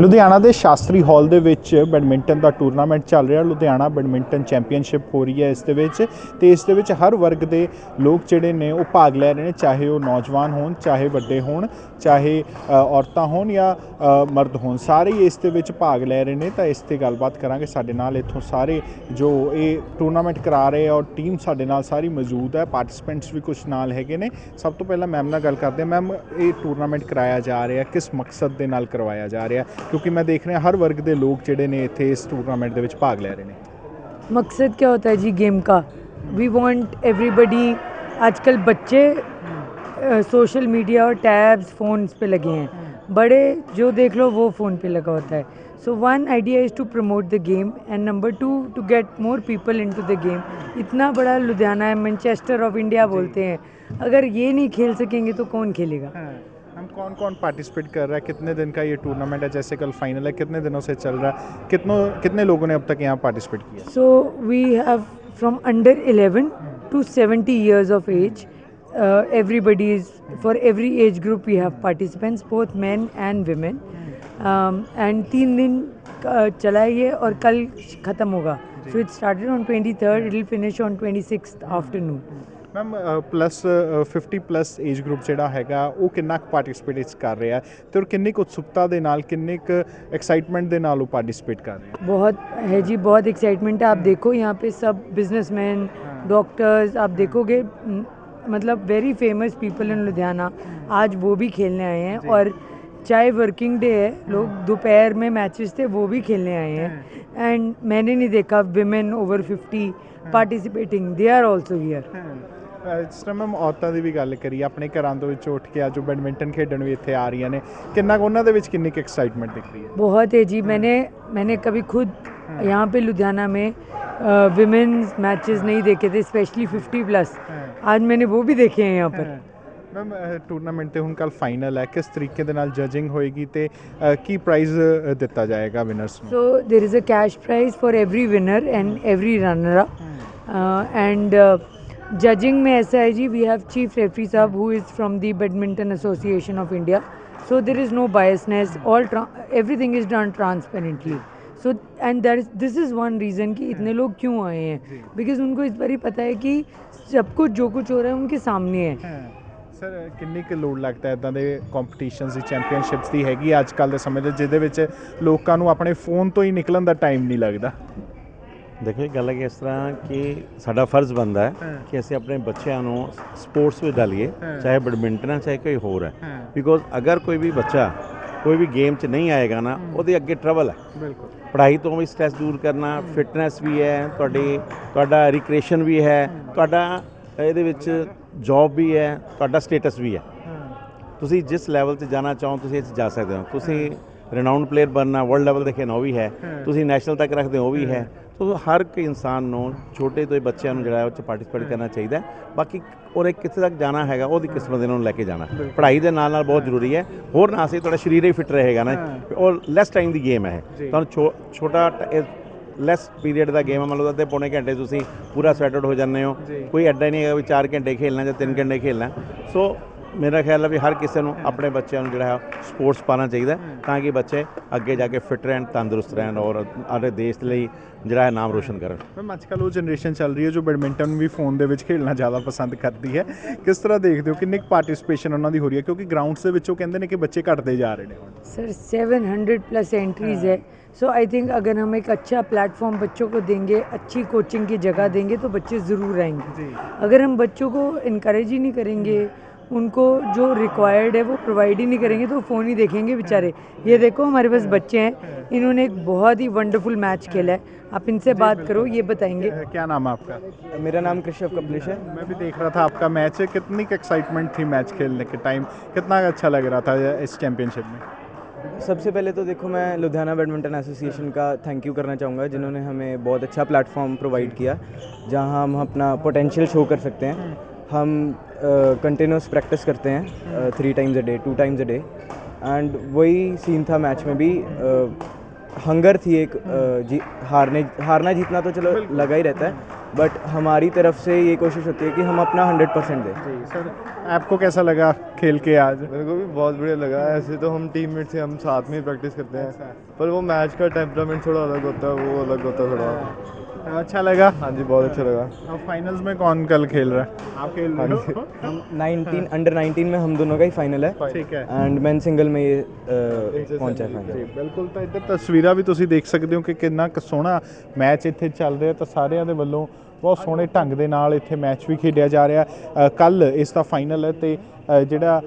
ਲੁਧਿਆਣਾ ਦੇ ਸ਼ਾਸਤਰੀ ਹਾਲ ਦੇ ਵਿੱਚ ਬੈਡਮਿੰਟਨ ਦਾ ਟੂਰਨਾਮੈਂਟ ਚੱਲ ਰਿਹਾ। ਲੁਧਿਆਣਾ ਬੈਡਮਿੰਟਨ ਚੈਂਪੀਅਨਸ਼ਿਪ ਹੋ ਰਹੀ ਹੈ ਇਸ ਦੇ ਵਿੱਚ ਤੇ ਇਸ ਦੇ ਵਿੱਚ ਹਰ ਵਰਗ ਦੇ ਲੋਕ ਜਿਹੜੇ ਨੇ ਉਹ ਭਾਗ ਲੈ ਰਹੇ ਨੇ, ਚਾਹੇ ਉਹ ਨੌਜਵਾਨ ਹੋਣ, ਚਾਹੇ ਵੱਡੇ ਹੋਣ, ਚਾਹੇ ਔਰਤਾਂ ਹੋਣ ਜਾਂ ਮਰਦ ਹੋਣ। ਸਾਰੇ ਹੀ ਇਸ ਦੇ ਵਿੱਚ ਭਾਗ ਲੈ ਰਹੇ ਨੇ। ਤਾਂ ਇਸ ਤੇ ਗੱਲਬਾਤ ਕਰਾਂਗੇ। ਸਾਡੇ ਨਾਲ ਇੱਥੋਂ ਸਾਰੇ ਜੋ ਇਹ ਟੂਰਨਾਮੈਂਟ ਕਰਾ ਰਹੇ ਔਰ ਟੀਮ ਸਾਡੇ ਨਾਲ ਸਾਰੀ ਮੌਜੂਦ ਹੈ। ਪਾਰਟਿਸਪੈਂਟਸ ਵੀ ਕੁਝ ਨਾਲ ਹੈਗੇ ਨੇ। ਸਭ ਤੋਂ ਪਹਿਲਾਂ ਮੈਮ ਨਾਲ ਗੱਲ ਕਰਦੇ ਮੈਮ, ਇਹ ਟੂਰਨਾਮੈਂਟ ਕਰਾਇਆ ਜਾ ਰਿਹਾ। ਕਿਸ ਮਕਸਦ ਦੇ ਨਾਲ ਕਰਵਾਇਆ ਜਾ ਰਿਹਾ? ਕਿਉਂਕਿ ਮੈਂ ਦੇਖ ਰਿਹਾ ਹਰ ਵਰਗ ਦੇ ਲੋਕ ਜਿਹੜੇ ਨੇ ਇੱਥੇ ਇਸ ਟੂਰਨਾਮੈਂਟ ਦੇ ਵਿੱਚ ਭਾਗ ਲੈ ਰਹੇ ਨੇ मकसद क्या होता है जी गेम का वी वांट एवरीबडी आजकल बच्चे सोशल मीडिया और टैब्स फ़ोन्स पे लगे हैं बड़े जो देख लो वो फ़ोन पे लगा होता है so one idea is to promote the game and number two to get more people into the game इतना बड़ा लुधियाना है मैनचेस्टर ऑफ इंडिया बोलते हैं अगर ये नहीं खेल सकेंगे तो कौन खेलेगा हम कौन कौन पार्टिसिपेट कर रहा है? कितने दिन का ये टूर्नामेंट है? जैसे कल फाइनल है, कितने दिनों से चल रहा है? कितनों, कितने लोगों ने अब तक यहाँ पार्टिसिपेट किया? So we have from under eleven to seventy years of age everybody is for every age group we have participants both men and women and तीन दिन चला ये और कल ख़त्म होगा। So it started on twenty third it will finish on twenty six afternoon ma'am plus 50 plus age group ਜਿਹੜਾ ਹੈਗਾ ਉਹ ਕਿੰਨਾ ਕੁ ਪਾਰਟਿਸਿਪੇਟ ਇਸ ਕਰ ਰਿਹਾ ਹੈ ਤੇ ਔਰ ਕਿੰਨੀ ਕੁ ਉਤਸੁਕਤਾ ਦੇ ਨਾਲ ਕਿੰਨੇ ਕੁ ਐਕਸਾਈਟਮੈਂਟ ਦੇ ਨਾਲ ਉਹ ਪਾਰਟਿਸਿਪੇਟ ਕਰ ਰਿਹਾ बहुत है जी बहुत एक्साइटमेंट है आप देखो यहाँ पे सब बिजनेसमैन डॉक्टर्स आप देखोगे न- मतलब very famous people in Ludhiana आज वो भी खेलने आए हैं और चाहे वर्किंग डे है लोग दोपहर में मैचेस थे वो भी खेलने आए हैं एंड मैंने नहीं देखा women over fifty participating they are also here ਅਹ ਜਿਸ ਤਰ੍ਹਾਂ ਮੈਮ ਔਰਤਾਂ ਦੀ ਵੀ ਗੱਲ ਕਰੀਏ ਆਪਣੇ ਘਰਾਂ ਤੋਂ ਵਿੱਚ ਉੱਠ ਕੇ ਆ ਜੋ ਬੈਡਮਿੰਟਨ ਖੇਡਣ ਵੀ ਇੱਥੇ ਆ ਰਹੀਆਂ ਨੇ ਕਿੰਨਾ ਕੁ ਉਹਨਾਂ ਦੇ ਵਿੱਚ ਕਿੰਨੀ ਕੁ ਐਕਸਾਈਟਮੈਂਟ ਦਿਖ ਰਹੀ ਹੈ बहुत है जी मैंने मैंने कभी खुद यहाँ पे लुधियाना में विमेंस मैचेस नहीं देखे थे स्पेशली 50 प्लस आज मैंने वो भी देखे हैं यहाँ पर ਮੈਮ ਟੂਰਨਾਮੈਂਟ ਤੇ ਹੁਣ ਕੱਲ ਫਾਈਨਲ ਹੈ ਕਿਸ ਤਰੀਕੇ ਦੇ ਨਾਲ ਜਜਿੰਗ ਹੋਏਗੀ ਤੇ ਅਹ, ਕੀ ਪ੍ਰਾਈਜ਼ ਦਿੱਤਾ ਜਾਏਗਾ ਵਿਨਰਸ ਨੂੰ So there is a cash prize for every winner and every runner up. Uh, and uh, judging में ऐसा है जी वी हैव चीफ रेफरी साहब who is from the Badminton Association of India. So there is no biasness. All tra- everything is done transparently. So and that is this is one reason कि इतने लोग क्यों आए हैं because उनको इस बार ही पता है कि सब कुछ जो कुछ हो रहा है उनके सामने है ਸਰ ਕਿੰਨੀ ਕੁ ਲੋੜ ਲੱਗਦਾ ਇਦਾਂ ਦੇ ਕੰਪੀਟੀਸ਼ਨਸ ਦੀ ਚੈਂਪੀਅਨਸ਼ਿਪਸ ਦੀ ਹੈਗੀ ਅੱਜ ਕੱਲ ਦੇ ਸਮੇਂ ਦੇ ਜਿਹਦੇ ਵਿੱਚ ਲੋਕਾਂ ਨੂੰ ਆਪਣੇ ਫੋਨ ਤੋਂ ਹੀ ਨਿਕਲਣ ਦਾ ਟਾਈਮ ਨਹੀਂ ਲੱਗਦਾ ਦੇਖੋ ਇਹ ਗੱਲ ਹੈ ਕਿ ਇਸ ਤਰ੍ਹਾਂ ਕਿ ਸਾਡਾ ਫਰਜ਼ ਬਣਦਾ ਹੈ। ਕਿ ਅਸੀਂ ਆਪਣੇ ਬੱਚਿਆਂ ਨੂੰ ਸਪੋਰਟਸ ਵਿੱਚ ਡਾਲੀਏ। ਚਾਹੇ ਬੈਡਮਿੰਟਨ ਹੈ ਚਾਹੇ ਕੋਈ ਹੋਰ ਹੈ। ਬਿਕੋਜ਼ ਅਗਰ ਕੋਈ ਵੀ ਬੱਚਾ ਕੋਈ ਵੀ ਗੇਮ 'ਚ ਨਹੀਂ ਆਏਗਾ ਨਾ ਉਹਦੇ ਅੱਗੇ ਟਰਬਲ ਹੈ। ਬਿਲਕੁਲ। ਪੜ੍ਹਾਈ ਤੋਂ ਵੀ ਸਟ੍ਰੈਸ ਦੂਰ ਕਰਨਾ ਫਿਟਨੈਸ ਵੀ ਹੈ ਤੁਹਾਡੀ ਤੁਹਾਡਾ ਰਿਕ੍ਰੀਏਸ਼ਨ ਵੀ ਹੈ ਤੁਹਾਡਾ ਇਹਦੇ ਵਿੱਚ ਜੌਬ ਵੀ ਹੈ ਤੁਹਾਡਾ ਸਟੇਟਸ ਵੀ ਹੈ। ਤੁਸੀਂ ਜਿਸ ਲੈਵਲ 'ਤੇ ਜਾਣਾ ਚਾਹੋ ਤੁਸੀਂ ਇਹ 'ਚ ਜਾ ਸਕਦੇ ਹੋ। ਤੁਸੀਂ ਰਿਨਾਊਂਡ ਪਲੇਅਰ ਬਣਨਾ ਵਰਲਡ ਲੈਵਲ ਤੇ ਖੇਡਣਾ ਉਹ ਵੀ ਹੈ। ਤੁਸੀਂ ਨੈਸ਼ਨਲ ਤੱਕ ਰੱਖਦੇ ਹੋ ਉਹ ਵੀ ਹੈ। ਸੋ ਹਰ ਇੱਕ ਇਨਸਾਨ ਨੂੰ ਛੋਟੇ ਤੋਂ ਹੀ ਬੱਚਿਆਂ ਨੂੰ ਜਿਹੜਾ ਹੈ ਉਹ 'ਚ ਪਾਰਟਿਸਿਪੇਟ ਕਰਨਾ ਚਾਹੀਦਾ। ਬਾਕੀ ਉਹਨੇ ਕਿੱਥੇ ਤੱਕ ਜਾਣਾ ਹੈਗਾ ਉਹਦੀ ਕਿਸਮਤ ਇਹਨਾਂ ਨੂੰ ਲੈ ਕੇ ਜਾਣਾ। ਪੜ੍ਹਾਈ ਦੇ ਨਾਲ ਨਾਲ ਬਹੁਤ ਜ਼ਰੂਰੀ ਹੈ। ਹੋਰ ਨਾ ਸੀ ਤੁਹਾਡਾ ਸਰੀਰ ਹੀ ਫਿੱਟ ਰਹੇਗਾ ਨਾ। ਉਹ ਲੈਸ ਟਾਈਮ ਦੀ ਗੇਮ ਹੈ। ਤੁਹਾਨੂੰ ਛੋਟਾ ਲੈਸ ਪੀਰੀਅਡ ਦਾ ਗੇਮ ਹੈ। ਮੰਨ ਲਓ ਅੱਧੇ ਪੌਣੇ ਘੰਟੇ ਤੁਸੀਂ ਪੂਰਾ ਸੈਟਡ ਹੋ ਜਾਂਦੇ ਹੋ। ਕੋਈ ਐਡਾ ਨਹੀਂ ਹੈਗਾ ਵੀ 4 ਘੰਟੇ ਖੇਲਣਾ ਜਾਂ 3 ਘੰਟੇ ਖੇਲਣਾ। ਸੋ ਮੇਰਾ ਖਿਆਲ ਹੈ ਵੀ ਹਰ ਕਿਸੇ ਨੂੰ ਆਪਣੇ ਬੱਚਿਆਂ ਨੂੰ ਜਿਹੜਾ ਹੈ ਸਪੋਰਟਸ ਪਾਣਾ ਚਾਹੀਦਾ ਹੈ, ਤਾਂ ਕਿ ਬੱਚੇ ਅੱਗੇ ਜਾ ਕੇ ਫਿਟ ਰਹਿਣ ਤੰਦਰੁਸਤ ਰਹਿਣ ਔਰ ਆਪਣੇ ਦੇਸ਼ ਲਈ ਜਿਹੜਾ ਹੈ ਨਾਮ ਰੋਸ਼ਨ ਕਰਨ ਮੈਮ ਅੱਜ ਕੱਲ੍ਹ ਉਹ ਜਨਰੇਸ਼ਨ ਚੱਲ ਰਹੀ ਹੈ ਜੋ ਬੈਡਮਿੰਟਨ ਵੀ ਫੋਨ ਦੇ ਵਿੱਚ ਖੇਡਣਾ ਜ਼ਿਆਦਾ ਪਸੰਦ ਕਰਦੀ ਹੈ ਕਿਸ ਤਰ੍ਹਾਂ ਦੇਖਦੇ ਹੋ ਕਿੰਨੀ ਪਾਰਟਿਸਿਪੇਸ਼ਨ ਉਹਨਾਂ ਦੀ ਹੋ ਰਹੀ ਹੈ ਕਿਉਂਕਿ ਗਰਾਊਂਡਸ ਦੇ ਵਿੱਚ ਉਹ ਕਹਿੰਦੇ ਨੇ ਕਿ ਬੱਚੇ ਘਟਦੇ ਜਾ ਰਹੇ ਨੇ ਹੁਣ सर 700 प्लस एंट्रीज है सो आई थिंक अगर हम एक अच्छा प्लेटफॉर्म बच्चों को देंगे अच्छी कोचिंग की जगह देंगे तो बच्चे ज़रूर आएंगे जी अगर हम बच्चों को इनक्रेज ही नहीं करेंगे उनको जो रिक्वायर्ड है वो प्रोवाइड ही नहीं करेंगे तो फ़ोन ही देखेंगे बेचारे। ये देखो हमारे पास बच्चे हैं इन्होंने एक बहुत ही वंडरफुल मैच खेला है। आप इनसे बात करो ये बताएँगे। क्या नाम है आपका? मेरा नाम कृष्ण कपलेश है। मैं भी देख रहा था आपका मैच है कितनी एक्साइटमेंट थी मैच खेलने के टाइम कितना अच्छा लग रहा था इस चैंपियनशिप में? सबसे पहले तो देखो मैं लुधियाना बैडमिंटन एसोसिएशन का थैंक यू करना चाहूँगा जिन्होंने हमें बहुत अच्छा प्लेटफॉर्म प्रोवाइड किया जहाँ हम अपना पोटेंशियल शो कर सकते हैं। हम कंटिन्यूस uh, प्रैक्टिस करते हैं three times a day two times a day and वही सीन था मैच में भी हंगर थी एक जी हारने हारना जीतना तो चलो लगा ही रहता है बट हमारी तरफ़ से ये कोशिश होती है कि हम अपना हंड्रेड परसेंट दें। जी सर आपको कैसा लगा खेल के आज? मेरे को भी बहुत बढ़िया लगा। ऐसे तो हम टीम मेट से हम साथ में ही प्रैक्टिस करते हैं पर वो मैच का टेम्परामेंट थोड़ा अलग होता है वो अलग होता है थोड़ा। अच्छा लगा हाँ जी बहुत अच्छा लगा अब फाइनल्स में कौन कल खेल रहा है आप खेल रहे हो हम 19 अंडर 19 में हम दोनों का ही फाइनल है ठीक है एंड मैन सिंगल में ये अ, पहुंचा है फाइनल ਜੀ ਬਿਲਕੁਲ ਤਾਂ ਇੱਧਰ ਤਸਵੀਰਾਂ ਵੀ ਤੁਸੀਂ ਦੇਖ ਸਕਦੇ ਹੋ ਕਿ ਕਿੰਨਾ ਕੁ ਸੋਹਣਾ ਮੈਚ ਇੱਥੇ ਚੱਲ ਰਿਹਾ ਤਾਂ ਸਾਰਿਆਂ ਦੇ ਵੱਲੋਂ ਬਹੁਤ ਸੋਹਣੇ ਢੰਗ ਦੇ ਨਾਲ ਇੱਥੇ ਮੈਚ ਵੀ ਖੇਡਿਆ ਜਾ ਰਿਹਾ ਕੱਲ ਇਸ ਦਾ ਫਾਈਨਲ ਹੈ ਤੇ ਅ, ਜਿਹੜਾ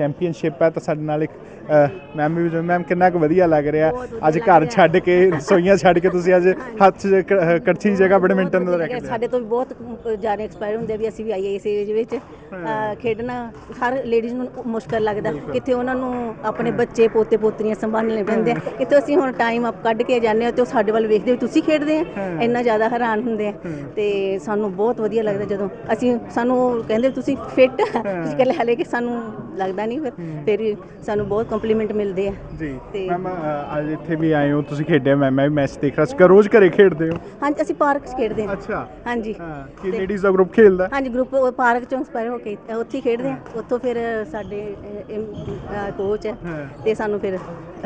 ਚੈਂਪੀਅਨਸ਼ਿਪ ਹੈ ਤਾਂ ਸਾਡੇ ਨਾਲ ਇੱਕ ਮੈਮ ਵੀ ਮੈਮ ਕਿੰਨਾ ਕੁ ਵਧੀਆ ਲੱਗ ਰਿਹਾ। ਅੱਜ ਘਰ ਛੱਡ ਕੇ ਰਸੋਈਆਂ ਛੱਡ ਕੇ ਤੁਸੀਂ ਅੱਜ ਹੱਥ ਕੜਛੀ ਜਗ੍ਹਾ ਬੈਡਮਿੰਟਨ ਦਾ ਵਧੀਆ ਸਾਡੇ ਤੋਂ ਵੀ ਬਹੁਤ ਜਾਣੇ ਐਕਸਪਾਇਰ ਹੁੰਦੇ ਵੀ ਅਸੀਂ ਵੀ ਆਈਏ ਇਸ ਏਜ ਵਿੱਚ। ਖੇਡਣਾ ਹਰ ਲੇਡੀਜ਼ ਨੂੰ ਮੁਸ਼ਕਲ ਲੱਗਦਾ। ਕਿੱਥੇ ਉਹਨਾਂ ਨੂੰ ਆਪਣੇ ਬੱਚੇ ਪੋਤੇ ਪੋਤਰੀਆਂ ਸੰਭਾਲਣੇ ਪੈਂਦੇ ਕਿਤੇ ਅਸੀਂ ਹੁਣ ਟਾਈਮ ਅਪ ਕੱਢ ਕੇ ਜਾਂਦੇ ਆ ਤੇ ਉਹ ਸਾਡੇ ਵੱਲ ਵੇਖਦੇ ਤੁਸੀਂ ਖੇਡਦੇ ਆ। ਇੰਨਾ ਜ਼ਿਆਦਾ ਹੈਰਾਨ ਹੁੰਦੇ ਆ। ਤੇ ਸਾਨੂੰ ਬਹੁਤ ਵਧੀਆ ਲੱਗਦਾ ਜਦੋਂ ਅਸੀਂ ਸਾਨੂੰ ਕਹਿੰਦੇ ਤੁਸੀਂ ਫਿੱਟ ਅਸੀਂ ਕਹਿੰਦੇ ਹਲੇ ਕਿ ਸਾਨੂੰ ਲੱਗਦਾ ਨਹੀਂ ਫਿਰ ਫਿਰ ਸਾਨੂੰ ਬਹੁਤ ਕੰਪਲੀਮੈਂਟ ਮਿਲਦੇ ਆ। ਜੀ ਮੈਮ ਅੱਜ ਇੱਥੇ ਵੀ ਆਏ ਹੋ ਤੁਸੀਂ ਖੇਡਿਆ ਮੈਂ ਮੈਂ ਵੀ ਮੈਚ ਦੇਖ ਰਿਹਾ। ਸੀ ਰੋਜ਼ ਘਰੇ ਖੇਡਦੇ ਹੋ? ਹਾਂਜੀ ਅਸੀਂ ਪਾਰਕ 'ਚ ਖੇਡਦੇ ਹਾਂ। ਅੱਛਾ। ਹਾਂਜੀ। ਕੀ ਲੇਡੀਜ਼ ਦਾ ਗਰੁੱਪ ਖੇਡਦਾ ਹਾਂਜੀ ਗਰੁੱਪ ਪਾਰਕ ਚੋਂ ਇੰਸਪਾਇਰ ਹੋ ਕੇ ਉੱਥੇ ਹੀ ਖੇਡਦੇ ਆ ਉੱਥੋਂ ਫਿਰ ਸਾਡੇ ਕੋਚ ਹੈ। ਤੇ ਸਾਨੂੰ ਫਿਰ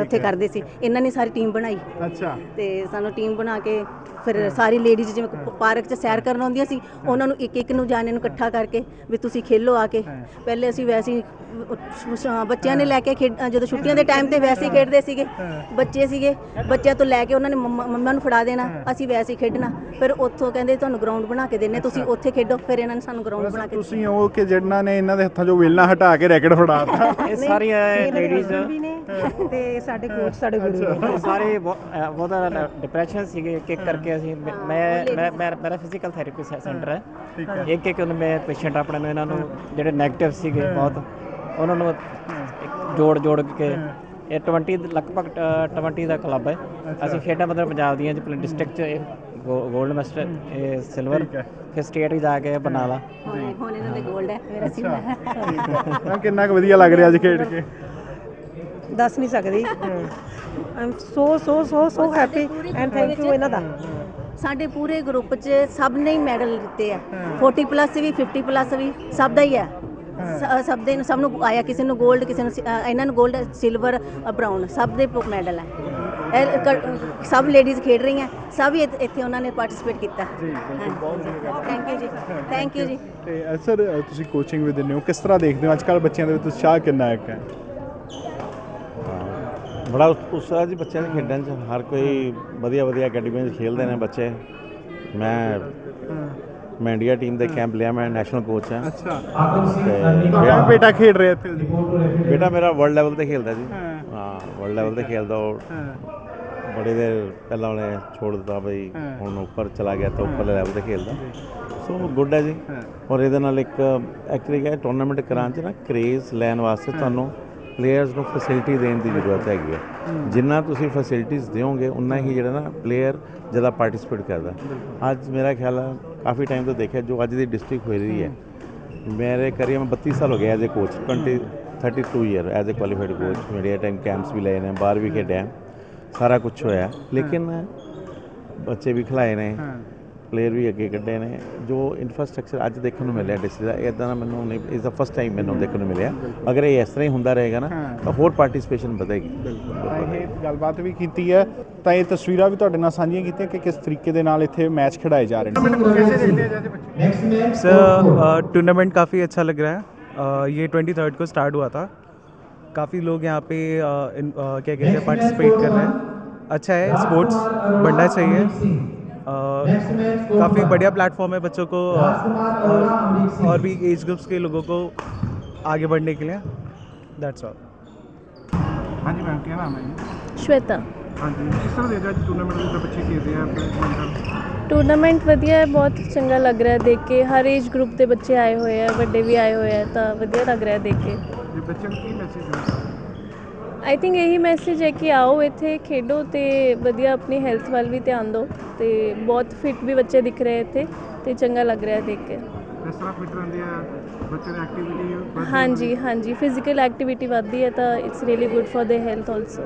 ਉੱਥੇ ਕਰਦੇ ਸੀ। ਇਹਨਾਂ ਨੇ ਸਾਰੀ ਟੀਮ ਬਣਾਈ। ਅੱਛਾ। ਤੇ ਸਾਨੂੰ ਟੀਮ ਬਣਾ ਕੇ ਫਿਰ ਸਾਰੀ ਲੇਡੀਜ਼ ਜਿਵੇਂ ਪਾਰਕ 'ਚ ਸੈਰ ਕਰਨ ਆਉਂਦੀਆਂ ਸੀ ਉਹਨਾਂ ਨੂੰ ਇੱਕ ਇੱਕ ਨੂੰ ਜਾਣੇ ਨੂੰ ਇਕੱਠਾ ਕਰਕੇ ਵੀ ਤੁਸੀਂ ਖੇਲੋ ਆ ਕੇ। ਪਹਿਲੇ ਅਸੀਂ ਵੈਸੇ ਹੀ ਅ, ਸ਼- ਬੱਚਿਆਂ ਨੇ ਲੈ ਕੇ ਖੇਡ ਜਦੋਂ ਛੁੱਟੀਆਂ ਦੇ ਟਾਈਮ ਤੇ ਵੈਸੇ ਹੀ ਖੇਡਦੇ ਸੀਗੇ। ਬੱਚੇ ਸੀਗੇ ਬੱਚਿਆਂ ਤੋਂ ਲੈ ਕੇ ਉਹਨਾਂ ਨੇ ਮੰਮਾ ਮੰਮਾ ਨੂੰ ਫੜਾ ਦੇਣਾ ਅਸੀਂ ਵੈਸੇ ਹੀ ਖੇਡਣਾ। ਫਿਰ ਉੱਥੋਂ ਕਹਿੰਦੇ ਤੁਹਾਨੂੰ ਗਰਾਊਂਡ ਬਣਾ ਕੇ ਦੇਣੇ ਤੁਸੀਂ ਉੱਥੇ ਖੇਡੋ ਫਿਰ ਇਹਨਾਂ ਨੇ ਸਾਨੂੰ ਗਰਾਊਂਡ ਬਣਾ ਕੇ ਤੁਸੀਂ ਉਹ ਕਿ ਜਿਹਨਾਂ ਨੇ ਇਹਨਾਂ ਦੇ ਹੱਥਾਂ 'ਚੋਂ ਵੇਲਣਾ ਹਟਾ ਕੇ ਰੈਕਟ ਫੜਾਤਾ। ਇਹ ਸਾਰੀਆਂ ਲੇਡੀਜ਼ ਵੀ ਨੇ ਤੇ ਸਾਡੇ ਕੋਚ ਸਾਡੇ ਗੁਰੂ ਨੇ। ਸਾਰੇ ਬਹੁਤਾ ਡਿਪਰੈਸ਼ਨ ਸੀਗੇ ਇੱਕ ਕਰਕੇ ਅਸੀਂ ਮੈਂ ਮੈਂ- ਮੇਰਾ ਫਿਜ਼ੀਕਲ ਥੈਰੇਪੀ ਸੈਂਟਰ ਹੈ। ਇੱਕ ਇੱਕ ਨੂੰ ਮੈਂ ਪੇਸ਼ੈਂਟ ਆਪਣੇ ਨੂੰ ਇਹਨਾਂ ਨੂੰ ਜਿਹੜੇ ਨੈਗੇਟਿਵ ਸੀਗੇ ਬਹੁਤ ਉਹਨਾਂ ਨੂੰ ਜੋੜ ਜੋੜ ਕੇ ਇਹ 20 ਲਗਭਗ ਅ, 20 ਦਾ ਕਲੱਬ ਹੈ। ਅਸੀਂ ਖੇਡਾਂ ਮਤਲਬ ਪੰਜਾਬ ਦੀਆਂ ਜਿਵੇਂ ਡਿਸਟ੍ਰਿਕਟ ਚ ਇਹ 골ਡ ਮੈਸਟਰ ਇਹ ਸਿਲਵਰ ਫਿਰ ਸਟੇਟ ਵੀ ਜਾ ਕੇ ਬਨਾਲਾ ਹੁਣ ਹੁਣ ਇਹਨਾਂ ਦੇ ਹੈ ਮੇਰਾ ਸੀ ਕਿੰਨਾ ਕੁ ਵਧੀਆ ਲੱਗ ਰਿਹਾ ਅੱਜ ਖੇਡ ਕੇ। ਦੱਸ ਨਹੀਂ ਸਕਦੀ। I'm so so so so happy and thank you ਇਹਨਾਂ ਦਾ। ਸਾਡੇ ਪੂਰੇ ਗਰੁੱਪ 'ਚ ਸਭ ਨੇ ਹੀ ਮੈਡਲ ਜਿੱਤੇ ਆ। 40 ਪਲੱਸ ਵੀ 50 ਪਲੱਸ ਵੀ ਸਭ ਦਾ ਹੀ ਸ- ਸਭ ਦੇ ਸਭ ਨੂੰ ਆਇਆ ਕਿਸੇ ਨੂੰ 골ਡ ਕਿਸੇ ਨੂੰ ਸਿ- ਅ, ਇਹਨਾਂ ਨੂੰ 골ਡ ਸਿਲਵਰ ਬ੍ਰਾਊਨ ਸਭ ਦੇ ਮੈਡਲ ਇਹ ਕ- ਸਭ ਲੇਡੀਜ਼ ਖੇਡ ਰਹੀਆਂ ਸਭ ਹੀ ਇੱਥੇ- ਇੱਥੇ ਉਹਨਾਂ ਨੇ ਪਾਰਟਿਸਿਪੇਟ ਕੀਤਾ। ਜੀ ਥੈਂਕ ਯੂ ਜੀ ਥੈਂਕ ਯੂ ਜੀ। ਤੇ ਸਰ ਤੁਸੀਂ ਕੋਚਿੰਗ ਵੀ ਦਿੰਦੇ ਹੋ ਕਿਸ ਤਰ੍ਹਾਂ ਦੇਖਦੇ ਹੋ? ਅੱਜ ਕੱਲ੍ਹ ਬੱਚਿਆਂ ਦੇ ਵਿੱਚ ਉਤਸ਼ਾਹ ਕਿੰਨਾ ਹੈ ਹੈ? ਬੜਾ ਉਤ- ਉਤਸ਼ਾਹ ਜੀ ਬੱਚਿਆਂ ਦੇ ਖੇਡਣ 'ਚ ਹਰ ਕੋਈ ਵਧੀਆ ਵਧੀਆ ਅਕੈਡਮੀਆਂ 'ਚ ਖੇਡਦੇ ਨੇ ਬੱਚੇ। ਮੈਂ ਮੈਂ ਇੰਡੀਆ ਟੀਮ ਦੇ ਕੈਂਪ ਲਿਆ ਮੈਂ ਨੈਸ਼ਨਲ ਕੋਚ ਹਾਂ। ਅੱਛਾ। ਤੁਹਾਡਾ ਬੇਟਾ ਖੇਡ ਰਿਹਾ ਇੱਥੇ। ਬੇਟਾ ਮੇਰਾ ਵਰਲਡ ਲੈਵਲ ਤੇ ਖੇਲਦਾ ਜੀ। ਹਾਂ। ਵਰਲਡ ਲੈਵਲ ਤੇ ਖੇਲਦਾ ਉਹ। ਬੜੇ ਦੇਰ ਪਹਿਲਾਂ ਉਹਨੇ ਛੋੜ ਦਿੱਤਾ ਬਈ। ਹੁਣ ਉੱਪਰ ਚਲਾ ਗਿਆ ਤਾਂ ਉੱਪਰਲੇ ਲੈਵਲ ਤੇ ਖੇਲਦਾ। ਸੋ ਗੁੱਡ ਹੈ ਜੀ। ਔਰ ਇਹਦੇ ਨਾਲ ਇੱਕ ਐਕਚੁਅਲੀ ਹੈ ਟੂਰਨਾਮੈਂਟ ਕਰਾਉਣ 'ਚ ਨਾ ਕਰੇਜ਼ ਲੈਣ ਵਾਸਤੇ ਤੁਹਾਨੂੰ ਪਲੇਅਰਸ ਨੂੰ ਫੈਸਿਲਿਟੀ ਦੇਣ ਦੀ ਜ਼ਰੂਰਤ ਹੈਗੀ ਹੈ ਜਿੰਨਾ ਤੁਸੀਂ ਫੈਸਿਲਿਟੀਜ਼ ਦਿਓਗੇ ਉਨਾ ਹੀ ਜਿਹੜਾ ਨਾ ਪਲੇਅਰ ਜ਼ਿਆਦਾ ਪਾਰਟਿਸਿਪੇਟ ਕਰਦਾ। ਅੱਜ ਮੇਰਾ ਖਿਆਲ ਆ, ਕਾਫੀ ਟਾਈਮ ਤੋਂ ਦੇਖਿਆ, ਜੋ ਅੱਜ ਦੀ ਡਿਸਟ੍ਰਿਕਟ ਹੋ ਰਹੀ ਹੈ। ਮੇਰੇ ਕਰੀਅਰ ਮੈਂ 32 ਸਾਲ ਹੋ ਗਿਆ as a coach 20 32 year as a qualified coach media time camps ਵੀ ਲਏ ਨੇ, ਬਾਹਰ ਵੀ ਖੇਡਿਆ। ਸਾਰਾ ਕੁਝ ਹੋਇਆ। ਲੇਕਿਨ ਬੱਚੇ ਵੀ ਖਿਲਾਏ ਨੇ। ਪਲੇਅਰ ਵੀ ਅੱਗੇ ਕੱਢੇ ਨੇ ਜੋ ਇਨਫਰਾਸਟ੍ਰਕਚਰ ਅੱਜ ਦੇਖਣ ਨੂੰ ਮਿਲਿਆ ਡਿਸਟ੍ਰਿਕਟ ਦਾ ਇਦਾਂ ਦਾ ਮੈਨੂੰ ਨਹੀਂ ਇਸ ਦਾ ਫਸਟ ਟਾਈਮ ਮੈਨੂੰ ਦੇਖਣ ਨੂੰ ਮਿਲਿਆ ਅਗਰ ਇਹ ਇਸ ਤਰ੍ਹਾਂ ਹੀ ਹੁੰਦਾ ਰਹੇਗਾ ਨਾ ਤਾਂ ਹੋਰ ਪਾਰਟਿਸਿਪੇਸ਼ਨ ਵਧੇਗੀ ਤਾਂ ਇਹ ਗੱਲਬਾਤ ਵੀ ਕੀਤੀ ਹੈ ਤਾਂ ਇਹ ਤਸਵੀਰਾਂ ਵੀ ਤੁਹਾਡੇ ਨਾਲ ਸਾਂਝੀਆਂ ਕੀਤੀਆਂ ਕਿ ਕਿਸ ਤਰੀਕੇ ਦੇ ਨਾਲ ਇੱਥੇ ਮੈਚ ਖਿਡਾਏ ਜਾ ਰਹੇ ਨੇ सर टूर्नामेंट काफ़ी अच्छा लग रहा है अ, ये ट्वेंटी थर्ड को स्टार्ट हुआ था काफ़ी लोग यहाँ पे अ, इन- अ, क्या कहते हैं पार्टिसिपेट कर रहे हैं अच्छा है स्पोर्ट्स बढ़ना चाहिए काफ़ी बढ़िया प्लेटफॉर्म है बच्चों को अ, और, और भी एज ग्रुप्स के लोगों को आगे बढ़ने के लिए दैट्स ऑल ਹਾਂਜੀ ਮੈਮ ਕੀ ਨਾਮ ਹੈ ਜੀ ਸ਼ਵੇਤਾ ਹਾਂਜੀ ਕਿਸ ਤਰ੍ਹਾਂ ਦੇ ਅੱਜ ਟੂਰਨਾਮੈਂਟ ਵਿੱਚ ਬੱਚੇ ਖੇਡਦੇ ਆ ਬੈਡਮਿੰਟਨ ਟੂਰਨਾਮੈਂਟ ਵਧੀਆ ਹੈ ਬਹੁਤ ਚੰਗਾ ਲੱਗ ਰਿਹਾ ਹੈ ਦੇਖ ਕੇ ਹਰ ਏਜ ਗਰੁੱਪ ਦੇ ਬੱਚੇ ਆਏ ਹੋਏ ਆ ਵੱਡੇ ਵੀ ਆਏ ਹੋਏ ਆ ਤਾਂ ਵਧੀਆ ਲੱਗ ਰਿਹਾ ਹੈ ਦੇਖ ਕੇ ਜੀ ਬੱਚਿਆਂ ਨੂੰ ਕੀ ਮੈਸੇਜ ਦੇਣਾ ਆਈ ਥਿੰਕ ਇਹੀ ਮੈਸੇਜ ਹੈ ਕਿ ਆਓ ਇੱਥੇ ਖੇਡੋ ਤੇ ਵਧੀਆ ਆਪਣੀ ਹੈਲਥ ਵੱਲ ਵੀ ਧਿਆਨ ਦਿਓ ਤੇ ਬਹੁਤ ਫਿਟ ਵੀ ਬੱਚੇ ਦਿਖ ਰਹੇ ਇੱਥੇ ਤੇ ਚੰਗਾ ਲੱਗ ਰਿਹਾ ਦੇਖ ਕੇ। ਹਾਂਜੀ ਹਾਂਜੀ ਫਿਜ਼ੀਕਲ ਐਕਟੀਵਿਟੀ ਵੱਧਦੀ ਹੈ ਤਾਂ it's really good for the health also